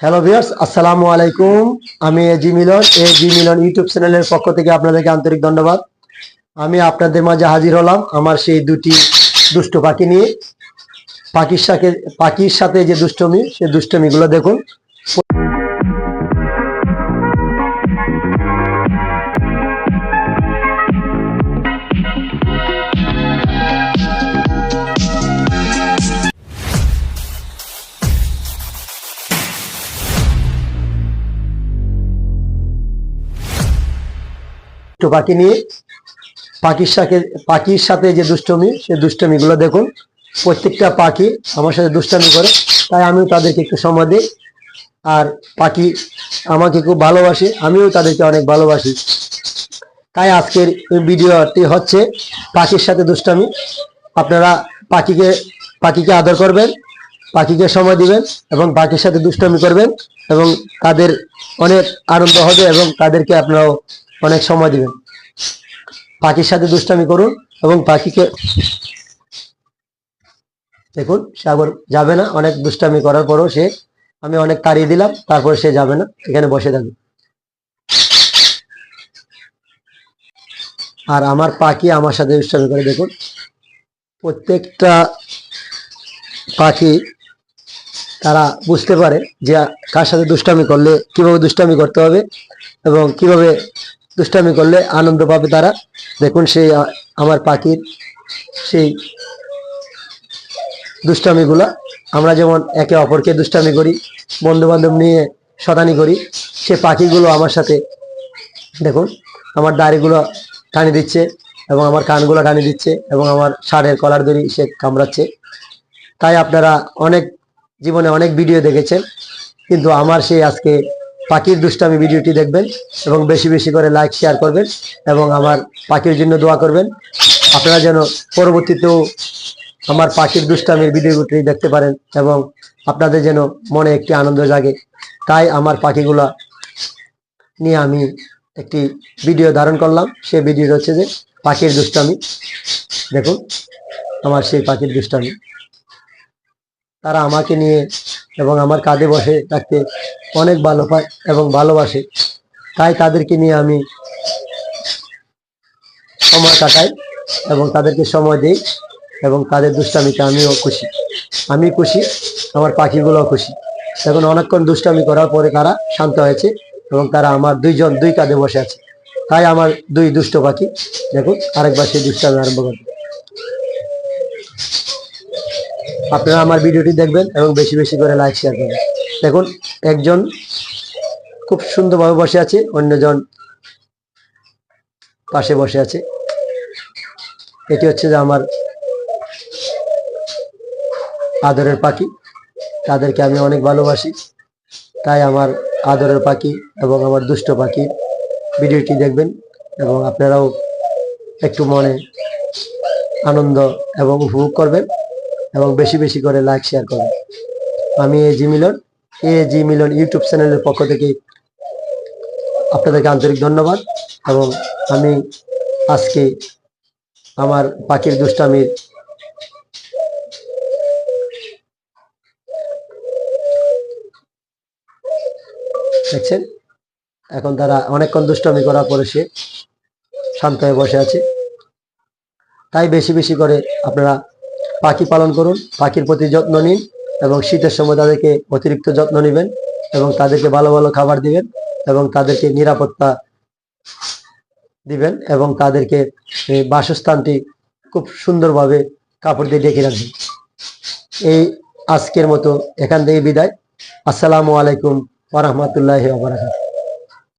Hello viewers আসসালামু আলাইকুম আমি AG Milon AG Milon YouTube চ্যানেলের পক্ষ থেকে আপনাদেরকে আন্তরিক ধন্যবাদ। আমি আপনাদের মাঝে হাজির হলাম আমার সেই দুটি দুষ্ট পাখি নিয়ে। পাখির সাথে পাখির সাথে যে দুষ্টমি সেই দুষ্টমিগুলো দেখুন। দুষ্ট পাখি নিয়ে পাখির সাথে পাখির সাথে যে দুষ্টমি সেই দুষ্টমিগুলো দেখুন, প্রত্যেকটা পাখি আমার সাথে দুষ্টামি করে, তাই আমিও তাদেরকে একটু সময় দিই। আর পাখি আমাকে খুব ভালোবাসে, আমিও তাদেরকে অনেক ভালোবাসি। তাই আজকের ভিডিওটি হচ্ছে পাখির সাথে দুষ্টামি। আপনারা পাখিকে পাখিকে আদর করবেন, পাখিকে সময় দিবেন এবং পাখির সাথে দুষ্টামি করবেন এবং তাদের অনেক আনন্দ হবে এবং তাদেরকে আপনারাও অনেক সময় দিবেন। পাখির সাথে দুষ্টামি করুন এবং পাখিকে দেখুন, সে সাগর যাবে না। অনেক দুষ্টামি করার পরও সে, আমি অনেক তাড়িয়ে দিলাম, তারপরে সে যাবে না। এখানে বসে থাকবে। আর আমার পাখি আমার সাথে দুষ্টামি করে, দেখুন। প্রত্যেকটা পাখি, তারা বুঝতে পারে যে কার সাথে দুষ্টামি করলে, কীভাবে দুষ্টামি করতে হবে এবং কীভাবে দুষ্টামি করলে আনন্দ পাবে তারা। দেখুন সেই আমার পাখির সেই দুষ্টামিগুলা। আমরা যেমন একে অপরকে দুষ্টামি করি বন্ধু বান্ধব নিয়ে শতানি করি, সে পাখিগুলো আমার সাথে, দেখুন, আমার দাড়িগুলো টানি দিচ্ছে এবং আমার কানগুলো টানি দিচ্ছে এবং আমার শাড়ের কলার দড়ি সে কামড়াচ্ছে। তাই আপনারা অনেক, জীবনে অনেক ভিডিও দেখেছেন, কিন্তু আমার সেই আজকে পাখির দুষ্টামি ভিডিওটি দেখবেন এবং বেশি বেশি করে লাইক শেয়ার করবেন এবং আমার পাখির জন্য দোয়া করবেন। আপনারা যেন পরবর্তীতেও আমার পাখির দুষ্টামির ভিডিওটি দেখতে পারেন এবং আপনাদের যেন মনে একটি আনন্দ জাগে। তাই আমার পাখিগুলা নিয়ে আমি একটি ভিডিও ধারণ করলাম। সেই ভিডিওটা হচ্ছে যে পাখির দুষ্টামি। দেখুন, আমার সেই পাখির দুষ্টামি। তারা আমাকে নিয়ে এবং আমার কাঁধে বসে থাকতে অনেক ভালো পায় এবং ভালোবাসে। তাই তাদেরকে নিয়ে আমি সময় কাটাই এবং তাদেরকে সময় দিই এবং তাদের দুষ্টামিতে আমিও খুশি। আমি খুশি, আমার পাখিগুলোও খুশি। এখন অনেকক্ষণ দুষ্টামি করার পরে তারা শান্ত হয়েছে এবং তারা আমার দুইজন, দুই কাঁধে বসে আছে। তাই আমার দুই দুষ্ট পাখি। দেখুন, আরেকবার সেই দুষ্টামি আরম্ভ করবে আপনারা আমার ভিডিওটি দেখবেন এবং বেশি বেশি করে লাইক শেয়ার করবেন। দেখুন, একজন খুব সুন্দরভাবে বসে আছে, অন্যজন পাশে বসে আছে। এটি হচ্ছে যে আমার আদরের পাখি। তাদেরকে আমি অনেক ভালোবাসি। তাই আমার আদরের পাখি এবং আমার দুষ্ট পাখি ভিডিওটি দেখবেন এবং আপনারাও একটু মনে আনন্দ এবং উপভোগ করবেন এবং বেশি বেশি করে লাইক শেয়ার করবেন। আমি এ জি মিলন এ জি মিলন ইউটিউব চ্যানেলের পক্ষ থেকে আপনাদেরকে আন্তরিক ধন্যবাদ এবং আমি আজকে আমার পাখির দুষ্টামির দেখছেন? এখন তারা অনেকক্ষণ দুষ্টামি করার পরে সে শান্ত হয়ে বসে আছে। তাই বেশি বেশি করে আপনারা পাখি পালন করুন, পাখির প্রতি যত্ন নিন। এবং শীতের সময় তাদেরকে অতিরিক্ত যত্ন নেবেন এবং তাদেরকে ভালো ভালো খাবার দিবেন এবং তাদেরকে নিরাপত্তা দিবেন এবং তাদেরকে বাসস্থানটি খুব সুন্দরভাবে কাপড় দিয়ে ডেকে রাখবেন। এই আজকের মতো এখান থেকে বিদায়। আসসালামু আলাইকুম ওরহমতুল্লাহ বারাকাতুহু।